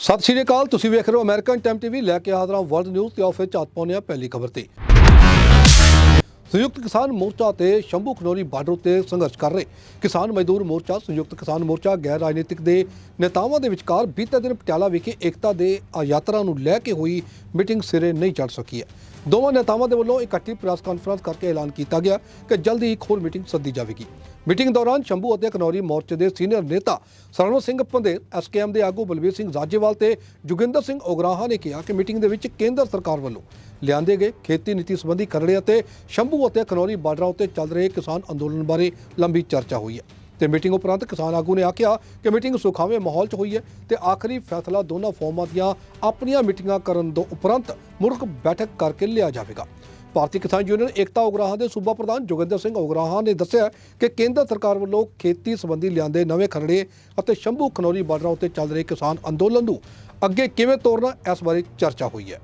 ਸਤਿ ਸ਼੍ਰੀ ਅਕਾਲ, ਤੁਸੀਂ ਵੇਖ ਰਹੇ ਹੋ ਅਮਰੀਕਨ ਟਾਈਮ ਟੀਵੀ ਲੈ ਕੇ ਹਾਜ਼ਰ ਹਾਂ ਵਰਲਡ ਨਿਊਜ਼ ਤੇ ਆਫਿਸ ਚਾਤ ਪਾਉਂਦੇ ਹਾਂ ਪਹਿਲੀ ਖਬਰ ਤੇ। ਸੰਯੁਕਤ ਕਿਸਾਨ ਮੋਰਚਾ ਤੇ ਸ਼ੰਭੂ ਖਨੌਰੀ ਬਾਰਡਰ ਉੱਤੇ ਸੰਘਰਸ਼ ਕਰ ਰਹੇ। ਕਿਸਾਨ ਮਜ਼ਦੂਰ ਮੋਰਚਾ, ਸੰਯੁਕਤ ਕਿਸਾਨ ਮੋਰਚਾ, ਗੈਰ ਰਾਜਨੀਤਿਕ ਦੇ ਨੇਤਾਵਾਂ ਦੇ ਵਿਚਕਾਰ ਬੀਤੇ ਦਿਨ ਪਟਿਆਲਾ ਵਿਖੇ ਏਕਤਾ ਦੇ ਯਾਤਰਾ ਨੂੰ ਲੈ ਕੇ ਹੋਈ ਮੀਟਿੰਗ ਸਿਰੇ ਨਹੀਂ ਚੜ ਸਕੀ ਹੈ। ਦੋਵਾਂ ਨੇਤਾਵਾਂ ਦੇ ਵੱਲੋਂ ਇਕੱਠੀ ਪ੍ਰੈਸ ਕਾਨਫਰੰਸ ਕਰਕੇ ਐਲਾਨ ਕੀਤਾ ਗਿਆ ਕਿ ਜਲਦੀ ਹੀ ਇੱਕ ਹੋਰ ਮੀਟਿੰਗ ਸੱਦੀ ਜਾਵੇਗੀ। ਮੀਟਿੰਗ ਦੌਰਾਨ ਸ਼ੰਭੂ ਅਤੇ ਖਨੌਰੀ ਮੋਰਚੇ ਦੇ ਸੀਨੀਅਰ ਨੇਤਾ ਸਰਵਣ ਸਿੰਘ ਪੰਦੇਰ ਐਸਕੇਐਮ ਦੇ ਆਗੂ ਬਲਵੀਰ ਸਿੰਘ ਰਾਜੇਵਾਲ ਤੇ ਜੁਗਿੰਦਰ ਸਿੰਘ ਉਗਰਾਹਾ ਨੇ ਕਿਹਾ ਕਿ ਮੀਟਿੰਗ ਦੇ ਵਿੱਚ ਕੇਂਦਰ ਸਰਕਾਰ ਵੱਲੋਂ ਲਿਆਂਦੇ ਗਏ ਖੇਤੀ ਨੀਤੀ ਸੰਬੰਧੀ ਖਰੜੇ ਅਤੇ ਸ਼ੰਭੂ ਅਤੇ ਖਨੌਰੀ ਬਾਰਡਰਾਂ ਉੱਤੇ ਚੱਲ ਰਹੇ ਕਿਸਾਨ ਅੰਦੋਲਨ ਬਾਰੇ ਲੰਬੀ ਚਰਚਾ ਹੋਈ ਹੈ। ਤੇ ਮੀਟਿੰਗ ਉਪਰੰਤ ਕਿਸਾਨ ਆਗੂ ਨੇ ਆਖਿਆ ਕਿ ਮੀਟਿੰਗ ਸੁਖਾਵੇਂ ਮਾਹੌਲ 'ਚ ਹੋਈ ਹੈ ਤੇ ਆਖਰੀ ਫੈਸਲਾ ਦੋਨਾਂ ਫੋਰਮਾਂ ਦੀਆਂ ਆਪਣੀਆਂ ਮੀਟਿੰਗਾਂ ਕਰਨ ਤੋਂ ਉਪਰੰਤ ਮੁੜਕ ਬੈਠਕ ਕਰਕੇ ਲਿਆ ਜਾਵੇਗਾ। ਭਾਰਤੀ ਕਿਸਾਨ ਯੂਨੀਅਨ, ਏਕਤਾ ਉਗਰਾਹਾਂ ਦੇ ਸੂਬਾ ਪ੍ਰਧਾਨ ਜੋਗਿੰਦਰ ਸਿੰਘ ਉਗਰਾਹਾਂ ਨੇ ਦੱਸਿਆ ਕਿ ਕੇਂਦਰ ਸਰਕਾਰ ਵੱਲੋਂ ਖੇਤੀ ਸੰਬੰਧੀ ਲਿਆਂਦੇ ਨਵੇਂ ਖਰੜੇ ਅਤੇ ਸ਼ੰਭੂ ਖਨੌਰੀ ਬਾਰਡਰਾਂ ਉੱਤੇ ਚੱਲ ਰਹੇ ਕਿਸਾਨ ਅੰਦੋਲਨ ਨੂੰ ਅੱਗੇ ਕਿਵੇਂ ਤੋਰਨਾ, ਇਸ ਬਾਰੇ ਚਰਚਾ ਹੋਈ ਹੈ।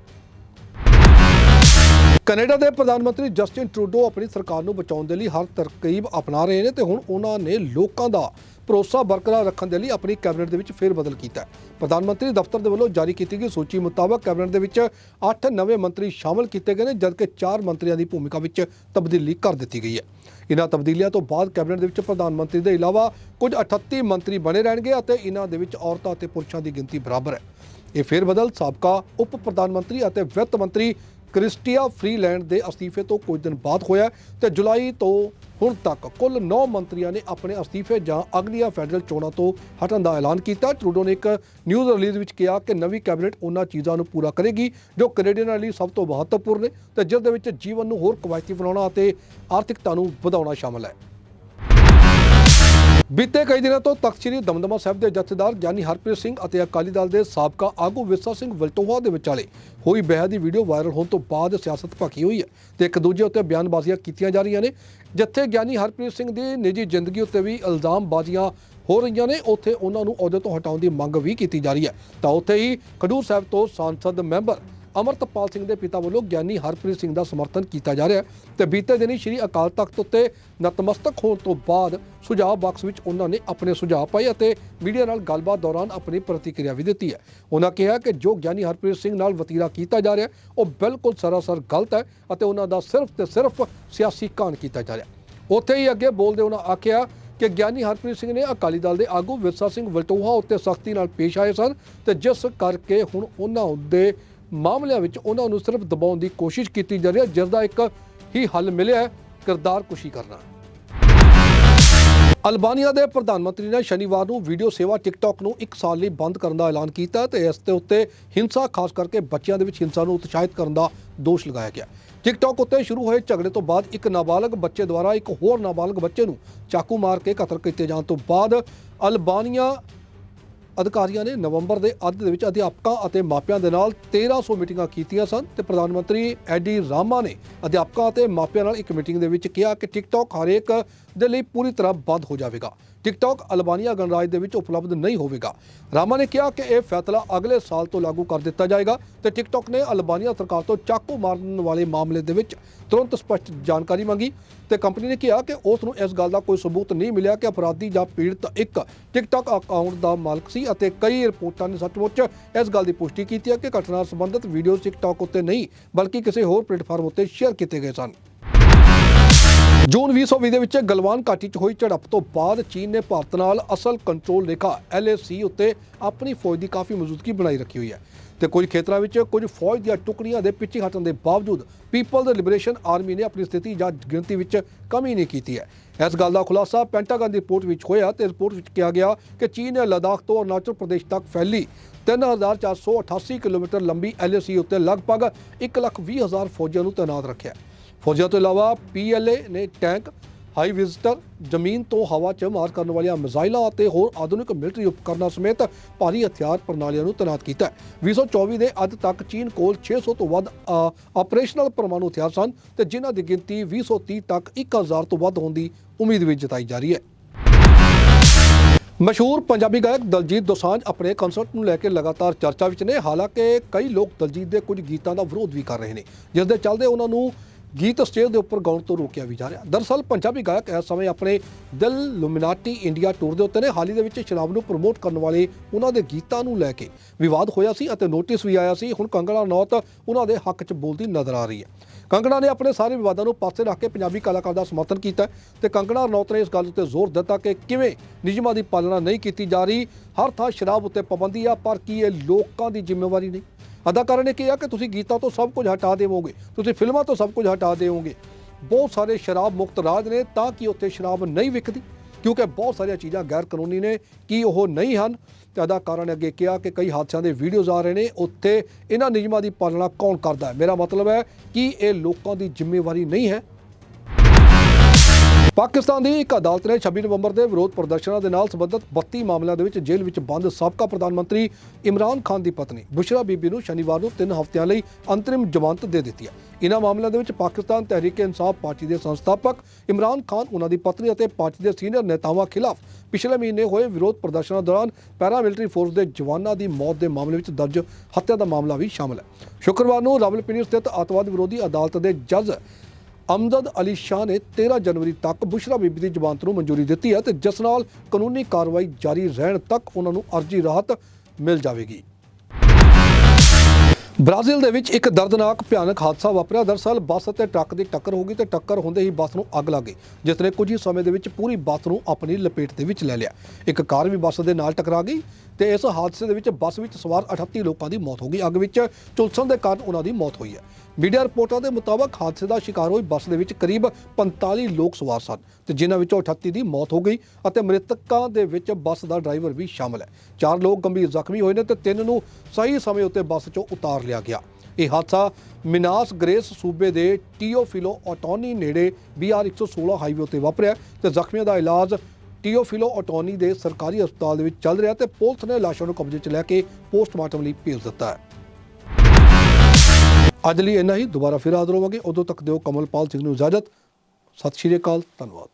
ਕੈਨੇਡਾ ਦੇ ਪ੍ਰਧਾਨ ਮੰਤਰੀ ਜਸਟਿਨ ਟਰੂਡੋ ਆਪਣੀ ਸਰਕਾਰ ਨੂੰ ਬਚਾਉਣ ਦੇ ਲਈ ਹਰ ਤਰਕੀਬ ਅਪਣਾ ਰਹੇ ਨੇ ਤੇ ਹੁਣ ਉਹਨਾਂ ਨੇ ਲੋਕਾਂ ਦਾ ਭਰੋਸਾ ਬਰਕਰਾਰ ਰੱਖਣ ਦੇ ਲਈ ਆਪਣੀ ਕੈਬਨਿਟ ਦੇ ਵਿੱਚ ਫੇਰ ਬਦਲ ਕੀਤਾ ਹੈ। ਪ੍ਰਧਾਨ ਮੰਤਰੀ ਦਫ਼ਤਰ ਦੇ ਵੱਲੋਂ ਜਾਰੀ ਕੀਤੀ ਗਈ ਸੂਚੀ ਮੁਤਾਬਕ ਕੈਬਨਿਟ ਦੇ ਵਿੱਚ 8 ਨਵੇਂ ਮੰਤਰੀ ਸ਼ਾਮਲ ਕੀਤੇ ਗਏ ਨੇ, ਜਦਕਿ 4 ਮੰਤਰੀਆਂ ਦੀ ਭੂਮਿਕਾ ਵਿੱਚ ਤਬਦੀਲੀ ਕਰ ਦਿੱਤੀ ਗਈ ਹੈ। ਇਹਨਾਂ ਤਬਦੀਲੀਆਂ ਤੋਂ ਬਾਅਦ ਕੈਬਨਿਟ ਦੇ ਵਿੱਚ ਪ੍ਰਧਾਨ ਮੰਤਰੀ ਦੇ ਇਲਾਵਾ ਕੁਝ 38 ਮੰਤਰੀ ਬਣੇ ਰਹਿਣਗੇ ਅਤੇ ਇਹਨਾਂ ਦੇ ਵਿੱਚ ਔਰਤਾਂ ਅਤੇ ਪੁਰਸ਼ਾਂ ਦੀ ਗਿਣਤੀ ਬਰਾਬਰ ਹੈ। ਇਹ ਫੇਰ ਬਦਲ ਸਾਬਕਾ ਉਪ ਪ੍ਰਧਾਨ ਮੰਤਰੀ ਅਤੇ ਵਿੱਤ ਮੰਤਰੀ ਕ੍ਰਿਸਟੀਆ ਫ੍ਰੀਲੈਂਡ ਦੇ ਅਸਤੀਫੇ ਤੋਂ ਕੁਝ ਦਿਨ ਬਾਅਦ ਹੋਇਆ ਤੇ ਜੁਲਾਈ ਤੋਂ ਹੁਣ ਤੱਕ ਕੁੱਲ 9 ਮੰਤਰੀਆਂ ਨੇ ਆਪਣੇ ਅਸਤੀਫੇ ਜਾਂ ਅਗਲੀਆਂ ਫੈਡਰਲ ਚੋਣਾਂ ਤੋਂ ਹਟਣ ਦਾ ਐਲਾਨ ਕੀਤਾ ਟਰੂਡੋ ਨੇ ਇੱਕ ਨਿਊਜ਼ ਰਿਲੀਜ਼ ਵਿੱਚ ਕਿਹਾ ਕਿ ਨਵੀਂ ਕੈਬਨਿਟ ਉਹਨਾਂ ਚੀਜ਼ਾਂ ਨੂੰ ਪੂਰਾ ਕਰੇਗੀ ਜੋ ਕੈਨੇਡੀਅਨਾਂ ਲਈ ਸਭ ਤੋਂ ਮਹੱਤਵਪੂਰਨ ਨੇ ਤੇ ਜਿਸ ਦੇ ਵਿੱਚ ਜੀਵਨ ਨੂੰ ਹੋਰ ਕਵਾਇਤੀ ਬਣਾਉਣਾ ਅਤੇ ਆਰਥਿਕਤਾ ਨੂੰ ਵਧਾਉਣਾ ਸ਼ਾਮਲ ਹੈ। ਬੀਤੇ ਕਈ ਦਿਨਾਂ ਤੋਂ ਤਖਤ ਸ੍ਰੀ ਦਮਦਮਾ ਸਾਹਿਬ ਦੇ ਜਥੇਦਾਰ ਗਿਆਨੀ ਹਰਪ੍ਰੀਤ ਸਿੰਘ ਅਤੇ ਅਕਾਲੀ ਦਲ ਦੇ ਸਾਬਕਾ ਆਗੂ ਵਿਰਸਾ ਸਿੰਘ ਵਲਟੋਹਾ ਦੇ ਵਿਚਾਲੇ ਹੋਈ ਬਹਿਸ ਦੀ ਵੀਡੀਓ ਵਾਇਰਲ ਹੋਣ ਤੋਂ ਬਾਅਦ ਸਿਆਸਤ ਭਖੀ ਹੋਈ ਹੈ ਤੇ ਇੱਕ ਦੂਜੇ ਉੱਤੇ ਬਿਆਨਬਾਜ਼ੀਆਂ ਕੀਤੀਆਂ ਜਾ ਰਹੀਆਂ ਨੇ, ਜਿੱਥੇ ਗਿਆਨੀ ਹਰਪ੍ਰੀਤ ਸਿੰਘ ਦੀ ਨਿੱਜੀ ਜ਼ਿੰਦਗੀ ਉੱਤੇ ਵੀ ਇਲਜ਼ਾਮਬਾਜ਼ੀਆਂ ਹੋ ਰਹੀਆਂ ਨੇ, ਉੱਥੇ ਉਹਨਾਂ ਨੂੰ ਅਹੁਦੇ ਤੋਂ ਹਟਾਉਣ ਦੀ ਮੰਗ ਵੀ ਕੀਤੀ ਜਾ ਰਹੀ ਹੈ। ਤਾਂ ਉੱਥੇ ਹੀ ਖਡੂਰ ਸਾਹਿਬ ਤੋਂ ਸੰਸਦ ਮੈਂਬਰ ਅਮਰਤਪਾਲ ਸਿੰਘ ਦੇ ਪਿਤਾ ਵੱਲੋਂ ਗਿਆਨੀ ਹਰਪ੍ਰੀਤ ਸਿੰਘ ਦਾ ਸਮਰਥਨ ਕੀਤਾ ਜਾ ਰਿਹਾ ਹੈ ਤੇ ਬੀਤੇ ਦਿਨੀ ਸ਼੍ਰੀ ਅਕਾਲ ਤਖਤ ਉੱਤੇ ਨਤਮਸਤਕ ਹੋਣ ਤੋਂ ਬਾਅਦ ਸੁਝਾਅ ਬਾਕਸ ਵਿੱਚ ਉਹਨਾਂ ਨੇ ਆਪਣੇ ਸੁਝਾਅ ਪਾਏ ਅਤੇ ਮੀਡੀਆ ਨਾਲ ਗੱਲਬਾਤ ਦੌਰਾਨ ਆਪਣੀ ਪ੍ਰਤੀਕਿਰਿਆ ਵੀ ਦਿੱਤੀ ਹੈ। ਉਹਨਾਂ ਕਿਹਾ ਕਿ ਜੋ ਗਿਆਨੀ ਹਰਪ੍ਰੀਤ ਸਿੰਘ ਨਾਲ ਵਤੀਰਾ ਕੀਤਾ ਜਾ ਰਿਹਾ ਉਹ ਬਿਲਕੁਲ ਸਰਾਸਰ ਗਲਤ ਹੈ ਅਤੇ ਉਹਨਾਂ ਦਾ ਸਿਰਫ ਤੇ ਸਿਰਫ ਸਿਆਸੀ ਕਾਨ ਕੀਤਾ ਜਾ ਰਿਹਾ ਉੱਥੇ ਹੀ ਅੱਗੇ ਬੋਲਦੇ ਉਹਨਾਂ ਆਖਿਆ ਕਿ ਗਿਆਨੀ ਹਰਪ੍ਰੀਤ ਸਿੰਘ ਨੇ ਅਕਾਲੀ ਦਲ ਦੇ ਆਗੂ ਵਿਰਸਾ ਸਿੰਘ ਵਲਟੋਹਾ ਉੱਤੇ ਸਖਤੀ ਨਾਲ ਪੇਸ਼ ਆਏ ਸਨ ਤੇ ਜਿਸ ਕਰਕੇ ਹੁਣ ਉਹਨਾਂ ਉੱਤੇ ਮਾਮਲਿਆਂ ਵਿੱਚ ਉਹਨਾਂ ਨੂੰ ਸਿਰਫ ਦਬਾਉਣ ਦੀ ਕੋਸ਼ਿਸ਼ ਕੀਤੀ ਜਾ ਰਹੀ ਹੈ, ਜਿਸ ਦਾ ਇੱਕ ਹੀ ਹੱਲ ਮਿਲਿਆ ਹੈ, ਕਿਰਦਾਰ ਕੁਸ਼ੀ ਕਰਨਾ। ਅਲਬਾਨੀਆ ਦੇ ਪ੍ਰਧਾਨ ਮੰਤਰੀ ਨੇ ਸ਼ਨੀਵਾਰ ਨੂੰ ਵੀਡੀਓ ਸੇਵਾ ਟਿਕਟੌਕ ਨੂੰ 1 ਸਾਲ ਲਈ ਬੰਦ ਕਰਨ ਦਾ ਐਲਾਨ ਕੀਤਾ ਤੇ ਇਸ ਦੇ ਉੱਤੇ ਹਿੰਸਾ, ਖਾਸ ਕਰਕੇ ਬੱਚਿਆਂ ਦੇ ਵਿੱਚ ਹਿੰਸਾ ਨੂੰ ਉਤਸ਼ਾਹਿਤ ਕਰਨ ਦਾ ਦੋਸ਼ ਲਗਾਇਆ ਗਿਆ। ਟਿਕਟੌਕ ਉੱਤੇ ਸ਼ੁਰੂ ਹੋਏ ਝਗੜੇ ਤੋਂ ਬਾਅਦ ਇੱਕ ਨਾਬਾਲਗ ਬੱਚੇ ਦੁਆਰਾ ਇੱਕ ਹੋਰ ਨਾਬਾਲਗ ਬੱਚੇ ਨੂੰ ਚਾਕੂ ਮਾਰ ਕੇ ਕਤਲ ਕੀਤੇ ਜਾਣ ਤੋਂ ਬਾਅਦ ਅਲਬਾਨੀਆ ਅਧਿਕਾਰੀਆਂ ਨੇ ਨਵੰਬਰ ਦੇ ਅੱਧ ਦੇ ਵਿੱਚ ਅਧਿਆਪਕਾਂ ਅਤੇ ਮਾਪਿਆਂ ਦੇ ਨਾਲ 1300 ਮੀਟਿੰਗਾਂ ਕੀਤੀਆਂ ਸਨ ਤੇ ਪ੍ਰਧਾਨ ਮੰਤਰੀ ਐਡੀ ਰਾਮਾ ਨੇ ਅਧਿਆਪਕਾਂ ਅਤੇ ਮਾਪਿਆਂ ਨਾਲ ਇੱਕ ਮੀਟਿੰਗ ਦੇ ਵਿੱਚ ਕਿਹਾ ਕਿ ਟਿਕਟੌਕ ਹਰੇਕ ਦੇ ਲਈ ਪੂਰੀ ਤਰ੍ਹਾਂ ਬੰਦ ਹੋ ਜਾਵੇਗਾ। ਟਿਕਟੌਕ ਅਲਬਾਨੀਆ ਗਣਰਾਜ ਦੇ ਵਿੱਚ ਉਪਲਬਧ ਨਹੀਂ ਹੋਵੇਗਾ। ਰਾਮਾ ਨੇ ਕਿਹਾ ਕਿ ਇਹ ਫੈਸਲਾ ਅਗਲੇ ਸਾਲ ਤੋਂ ਲਾਗੂ ਕਰ ਦਿੱਤਾ ਜਾਏਗਾ ਤੇ ਟਿਕਟੌਕ ਨੇ ਅਲਬਾਨੀਆ ਸਰਕਾਰ ਤੋਂ ਚਾਕੂ ਮਾਰਨ ਵਾਲੇ ਮਾਮਲੇ ਦੇ ਵਿੱਚ ਤੁਰੰਤ ਸਪਸ਼ਟ ਜਾਣਕਾਰੀ ਮੰਗੀ ਤੇ ਕੰਪਨੀ ਨੇ ਕਿਹਾ ਕਿ ਉਸ ਨੂੰ ਇਸ ਗੱਲ ਦਾ ਕੋਈ ਸਬੂਤ ਨਹੀਂ ਮਿਲਿਆ ਕਿ ਅਪਰਾਧੀ ਜਾਂ ਪੀੜਤ ਇੱਕ ਟਿਕਟੌਕ ਅਕਾਊਂਟ ਦਾ ਮਾਲਕ ਸੀ ਅਤੇ ਕਈ ਰਿਪੋਰਟਾਂ ਨੇ ਸੱਚਮੁੱਚ ਇਸ ਗੱਲ ਦੀ ਪੁਸ਼ਟੀ ਕੀਤੀ ਹੈ ਕਿ ਘਟਨਾ ਸੰਬੰਧਿਤ ਵੀਡੀਓ ਟਿਕਟੌਕ ਉੱਤੇ ਨਹੀਂ, ਬਲਕਿ ਕਿਸੇ ਹੋਰ ਪਲੇਟਫਾਰਮ ਉੱਤੇ ਸ਼ੇਅਰ ਕੀਤੇ ਗਏ ਸਨ। ਜੂਨ 2020 ਦੇ ਵਿੱਚ ਗਲਵਾਨ ਘਾਟੀ 'ਚ ਹੋਈ ਝੜਪ ਤੋਂ ਬਾਅਦ ਚੀਨ ਨੇ ਭਾਰਤ ਨਾਲ ਅਸਲ ਕੰਟਰੋਲ ਰੇਖਾ LAC ਉੱਤੇ ਆਪਣੀ ਫੌਜ ਦੀ ਕਾਫੀ ਮੌਜੂਦਗੀ ਬਣਾਈ ਰੱਖੀ ਹੋਈ ਹੈ। ਤੇ ਕੁਝ ਖੇਤਰਾਂ ਵਿੱਚ ਕੁਝ ਫੌਜ ਦੀਆਂ ਟੁਕੜੀਆਂ ਦੇ ਪਿੱਛੇ ਹਟਣ ਦੇ ਬਾਵਜੂਦ ਪੀਪਲ ਲਿਬਰੇਸ਼ਨ ਆਰਮੀ ਨੇ ਆਪਣੀ ਸਥਿਤੀ ਜਾਂ ਗਿਣਤੀ ਵਿੱਚ ਕਮੀ ਨਹੀਂ ਕੀਤੀ ਹੈ। ਇਸ ਗੱਲ ਦਾ ਖੁਲਾਸਾ ਪੈਂਟਾਗਨ ਦੀ ਰਿਪੋਰਟ ਵਿੱਚ ਹੋਇਆ ਤੇ ਰਿਪੋਰਟ ਵਿੱਚ ਕਿਹਾ ਗਿਆ ਕਿ ਚੀਨ ਨੇ ਲਦਾਖ ਤੋਂ ਅਰੁਣਾਚਲ ਪ੍ਰਦੇਸ਼ ਤੱਕ ਫੈਲੀ। 3488 ਕਿਲੋਮੀਟਰ ਲੰਬੀ LAC ਉੱਤੇ ਲਗਭਗ 1,20,000 ਫੌਜੀਆਂ ਨੂੰ ਤਾਇਨਾਤ ਰੱਖਿਆ। ਫੌਜੀਆਂ ਤੋਂ ਇਲਾਵਾ PLA ਨੇ ਟੈਂਕ, ਹਾਈ ਵਿਜ਼ਟਰ ਜ਼ਮੀਨ ਤੋਂ ਹਵਾ 'ਚ ਮਾਰ ਕਰਨ ਵਾਲੀਆਂ ਮਿਜ਼ਾਈਲਾਂ ਅਤੇ ਹੋਰ ਆਧੁਨਿਕ ਮਿਲਟਰੀ ਉਪਕਰਨਾਂ ਸਮੇਤ ਭਾਰੀ ਹਥਿਆਰ ਪ੍ਰਣਾਲੀਆਂ ਨੂੰ ਤਾਇਨਾਤ ਕੀਤਾ ਹੈ। 2024 ਦੇ ਅੱਧ ਤੱਕ ਚੀਨ ਕੋਲ 600 ਤੋਂ ਵੱਧ ਆਪਰੇਸ਼ਨਲ ਪਰਮਾਣੂ ਹਥਿਆਰ ਸਨ ਤੇ ਜਿਨ੍ਹਾਂ ਦੀ ਗਿਣਤੀ 2030 ਤੱਕ 1000 ਤੋਂ ਵੱਧ ਹੋਣ ਦੀ ਉਮੀਦ ਵੀ ਜਤਾਈ ਜਾ ਰਹੀ ਹੈ। ਮਸ਼ਹੂਰ ਪੰਜਾਬੀ ਗਾਇਕ ਦਲਜੀਤ ਦੋਸਾਂਝ ਆਪਣੇ ਕਨਸਰਟ ਨੂੰ ਲੈ ਕੇ ਲਗਾਤਾਰ ਚਰਚਾ ਵਿੱਚ ਨੇ, ਹਾਲਾਂਕਿ ਕਈ ਲੋਕ ਦਲਜੀਤ ਦੇ ਕੁਝ ਗੀਤਾਂ ਦਾ ਵਿਰੋਧ ਵੀ ਕਰ ਰਹੇ ਨੇ। ਜਿਸ ਦੇ ਚੱਲਦੇ ਉਹਨਾਂ ਨੂੰ ਗੀਤ ਸਟੇਜ ਦੇ ਉੱਪਰ ਗਾਉਣ ਤੋਂ ਰੋਕਿਆ ਵੀ ਜਾ ਰਿਹਾ। ਦਰਅਸਲ ਪੰਜਾਬੀ ਗਾਇਕ ਇਸ ਸਮੇਂ ਆਪਣੇ ਦਿਲ ਲੁਮਿਨਾਟੀ ਇੰਡੀਆ ਟੂਰ ਦੇ ਉੱਤੇ ਨੇ। ਹਾਲ ਹੀ ਦੇ ਵਿੱਚ ਸ਼ਰਾਬ ਨੂੰ ਪ੍ਰਮੋਟ ਕਰਨ ਵਾਲੇ ਉਹਨਾਂ ਦੇ ਗੀਤਾਂ ਨੂੰ ਲੈ ਕੇ ਵਿਵਾਦ ਹੋਇਆ ਸੀ ਅਤੇ ਨੋਟਿਸ ਵੀ ਆਇਆ ਸੀ। ਹੁਣ ਕੰਗਣਾ ਨੌਤ ਉਹਨਾਂ ਦੇ ਹੱਕ 'ਚ ਬੋਲਦੀ ਨਜ਼ਰ ਆ ਰਹੀ ਹੈ। ਕੰਗਣਾ ਨੇ ਆਪਣੇ ਸਾਰੇ ਵਿਵਾਦਾਂ ਨੂੰ ਪਾਸੇ ਰੱਖ ਕੇ ਪੰਜਾਬੀ ਕਲਾਕਾਰ ਦਾ ਸਮਰਥਨ ਕੀਤਾ ਹੈ ਤੇ ਕੰਗਣਾ ਰਣੌਤ ਨੇ ਇਸ ਗੱਲ ਉੱਤੇ ਜ਼ੋਰ ਦਿੱਤਾ ਕਿ ਕਿਵੇਂ ਨਿਯਮਾਂ ਦੀ ਪਾਲਣਾ ਨਹੀਂ ਕੀਤੀ ਜਾ ਰਹੀ। ਹਰ ਥਾਂ ਸ਼ਰਾਬ ਉੱਤੇ ਪਾਬੰਦੀ ਆ, ਪਰ ਕੀ ਇਹ ਲੋਕਾਂ ਦੀ ਜ਼ਿੰਮੇਵਾਰੀ ਨਹੀਂ? ਅਦਾਕਾਰਾਂ ਨੇ ਕਿਹਾ ਕਿ ਤੁਸੀਂ ਗੀਤਾਂ ਤੋਂ ਸਭ ਕੁਝ ਹਟਾ ਦੇਵੋਗੇ। ਤੁਸੀਂ ਫਿਲਮਾਂ ਤੋਂ ਸਭ ਕੁਝ ਹਟਾ ਦੇਵੋਗੇ। ਬਹੁਤ ਸਾਰੇ ਸ਼ਰਾਬ ਮੁਕਤ ਰਾਜ ਨੇ ਤਾਂ ਕਿ ਉੱਥੇ ਸ਼ਰਾਬ ਨਹੀਂ ਵਿਕਦੀ, ਕਿਉਂਕਿ ਬਹੁਤ ਸਾਰੀਆਂ ਚੀਜ਼ਾਂ ਗੈਰ ਕਾਨੂੰਨੀ ਨੇ, ਕੀ ਉਹ ਨਹੀਂ ਹਨ? ਤੇ ਅਦਾਕਾਰਾਂ ਨੇ ਅੱਗੇ ਕਿਹਾ ਕਿ ਕਈ ਹਾਦਸਿਆਂ ਦੇ ਵੀਡੀਓਜ਼ ਆ ਰਹੇ ਨੇ, ਉੱਥੇ ਇਹਨਾਂ ਨਿਯਮਾਂ ਦੀ ਪਾਲਣਾ ਕੌਣ ਕਰਦਾ ਹੈ? ਮੇਰਾ ਮਤਲਬ ਹੈ ਕਿ ਇਹ ਲੋਕਾਂ ਦੀ ਜ਼ਿੰਮੇਵਾਰੀ ਨਹੀਂ ਹੈ। ਪਾਕਿਸਤਾਨ ਦੀ ਇੱਕ ਅਦਾਲਤ ਨੇ 26 ਨਵੰਬਰ ਦੇ ਵਿਰੋਧ ਪ੍ਰਦਰਸ਼ਨਾਂ ਦੇ ਨਾਲ ਸੰਬੰਧਿਤ 32 ਮਾਮਲਿਆਂ ਦੇ ਵਿੱਚ ਜੇਲ੍ਹ ਵਿੱਚ ਬੰਦ ਸਾਬਕਾ ਪ੍ਰਧਾਨ ਮੰਤਰੀ ਇਮਰਾਨ ਖਾਨ ਦੀ ਪਤਨੀ ਬੁਸ਼ਰਾ ਬੀਬੀ ਨੂੰ ਸ਼ਨੀਵਾਰ ਨੂੰ 3 ਹਫ਼ਤਿਆਂ ਲਈ ਅੰਤਰਿਮ ਜ਼ਮਾਨਤ ਦੇ ਦਿੱਤੀ ਹੈ। ਇਨ੍ਹਾਂ ਮਾਮਲਿਆਂ ਦੇ ਵਿੱਚ ਪਾਕਿਸਤਾਨ ਤਹਿਰੀਕ ਇਨਸਾਫ ਪਾਰਟੀ ਦੇ ਸੰਸਥਾਪਕ ਇਮਰਾਨ ਖਾਨ ਉਹਨਾਂ ਦੀ ਪਤਨੀ ਅਤੇ ਪਾਰਟੀ ਦੇ ਸੀਨੀਅਰ ਨੇਤਾਵਾਂ ਖਿਲਾਫ ਪਿਛਲੇ ਮਹੀਨੇ ਹੋਏ ਵਿਰੋਧ ਪ੍ਰਦਰਸ਼ਨਾਂ ਦੌਰਾਨ ਪੈਰਾਮਿਲਟਰੀ ਫੋਰਸ ਦੇ ਜਵਾਨਾਂ ਦੀ ਮੌਤ ਦੇ ਮਾਮਲੇ ਵਿੱਚ ਦਰਜ ਹੱਤਿਆ ਦਾ ਮਾਮਲਾ ਵੀ ਸ਼ਾਮਲ ਹੈ। ਸ਼ੁੱਕਰਵਾਰ ਨੂੰ ਰਾਵਲਪਿੰਡੀ ਸਥਿਤ ਅੱਤਵਾਦ ਵਿਰੋਧੀ ਅਦਾਲਤ ਦੇ ਜੱਜ ਅਮਜਦ ਅਲੀ ਸ਼ਾਹ ਨੇ 13 ਜਨਵਰੀ ਤੱਕ ਬੁਸ਼ਰਾ ਬੀਬੀ ਦੀ ਜ਼ਮਾਨਤ ਨੂੰ ਮਨਜ਼ੂਰੀ ਦਿੱਤੀ ਹੈ ਤੇ ਜਿਸ ਨਾਲ ਕਾਨੂੰਨੀ ਕਾਰਵਾਈ ਜਾਰੀ ਰਹਿਣ ਤੱਕ ਉਹਨਾਂ ਨੂੰ ਅਰਜੀ ਰਾਹਤ ਮਿਲ ਜਾਵੇਗੀ। ਬ੍ਰਾਜ਼ੀਲ ਦੇ ਵਿੱਚ ਇੱਕ ਦਰਦਨਾਕ ਭਿਆਨਕ ਹਾਦਸਾ ਵਾਪਰਿਆ। ਦਰਅਸਲ ਬੱਸ ਅਤੇ ਟਰੱਕ ਦੀ ਟੱਕਰ ਹੋ ਗਈ ਤੇ ਟੱਕਰ ਹੁੰਦੇ ਹੀ ਬੱਸ ਨੂੰ ਅੱਗ ਲੱਗ ਗਈ, ਜਿਸ ਨੇ ਕੁਝ ਹੀ ਸਮੇਂ ਦੇ ਵਿੱਚ ਪੂਰੀ ਬੱਸ ਨੂੰ ਆਪਣੀ ਲਪੇਟ ਦੇ ਵਿੱਚ ਲੈ ਲਿਆ। ਇੱਕ ਕਾਰ ਵੀ ਬੱਸ ਦੇ ਨਾਲ ਟਕਰਾ ਗਈ। ਤੇ ਇਸ ਹਾਦਸੇ ਦੇ ਵਿੱਚ ਬੱਸ ਵਿੱਚ ਸਵਾਰ 38 ਲੋਕਾਂ ਦੀ ਮੌਤ ਹੋ ਗਈ। ਅੱਗ ਵਿੱਚ ਝੁਲਸਣ ਦੇ ਕਾਰਨ ਉਹਨਾਂ ਦੀ ਮੌਤ ਹੋਈ ਹੈ। ਮੀਡੀਆ ਰਿਪੋਰਟਾਂ ਦੇ ਮੁਤਾਬਕ ਹਾਦਸੇ ਦਾ ਸ਼ਿਕਾਰ ਹੋਈ ਬੱਸ ਦੇ ਵਿੱਚ ਕਰੀਬ 45 ਲੋਕ ਸਵਾਰ ਸਨ ਤੇ ਜਿਨ੍ਹਾਂ ਵਿੱਚੋਂ 38 ਦੀ ਮੌਤ ਹੋ ਗਈ ਅਤੇ ਮ੍ਰਿਤਕਾਂ ਦੇ ਵਿੱਚ ਬੱਸ ਦਾ ਡਰਾਈਵਰ ਵੀ ਸ਼ਾਮਲ ਹੈ। ਚਾਰ ਲੋਕ ਗੰਭੀਰ ਜ਼ਖਮੀ ਹੋਏ ਨੇ ਤੇ ਤਿੰਨ ਨੂੰ ਸਹੀ ਸਮੇਂ ਉੱਤੇ ਬੱਸ 'ਚੋਂ ਉਤਾਰ ਲਿਆ ਗਿਆ। ਇਹ ਹਾਦਸਾ ਮਿਨਾਸ ਗ੍ਰੇਸ ਸੂਬੇ ਦੇ ਟੀਓਫਿਲੋ ਆਟੋਨੀ ਨੇੜੇ BR 116 ਹਾਈਵੇ ਉੱਤੇ ਵਾਪਰਿਆ ਤੇ ਜ਼ਖਮੀਆਂ ਦਾ ਇਲਾਜ ਟੀਓਫਿਲੋ ਆਟੋਨੀ ਦੇ ਸਰਕਾਰੀ ਹਸਪਤਾਲ ਦੇ ਵਿੱਚ ਚੱਲ ਰਿਹਾ ਤੇ ਪੁਲਿਸ ਨੇ ਲਾਸ਼ਾਂ ਨੂੰ ਕਬਜ਼ੇ 'ਚ ਲੈ ਕੇ ਪੋਸਟਮਾਰਟਮ ਲਈ ਭੇਜ ਦਿੱਤਾ ਹੈ। ਅੱਜ ਲਈ ਇੰਨਾ ਹੀ। ਦੁਬਾਰਾ ਫਿਰ ਹਾਜ਼ਰ ਹੋਵਾਂਗੇ। ਉਦੋਂ ਤੱਕ ਦਿਓ ਕਮਲਪਾਲ ਸਿੰਘ ਨੂੰ ਇਜਾਜ਼ਤ। ਸਤਿ ਸ਼੍ਰੀ ਅਕਾਲ। ਧੰਨਵਾਦ।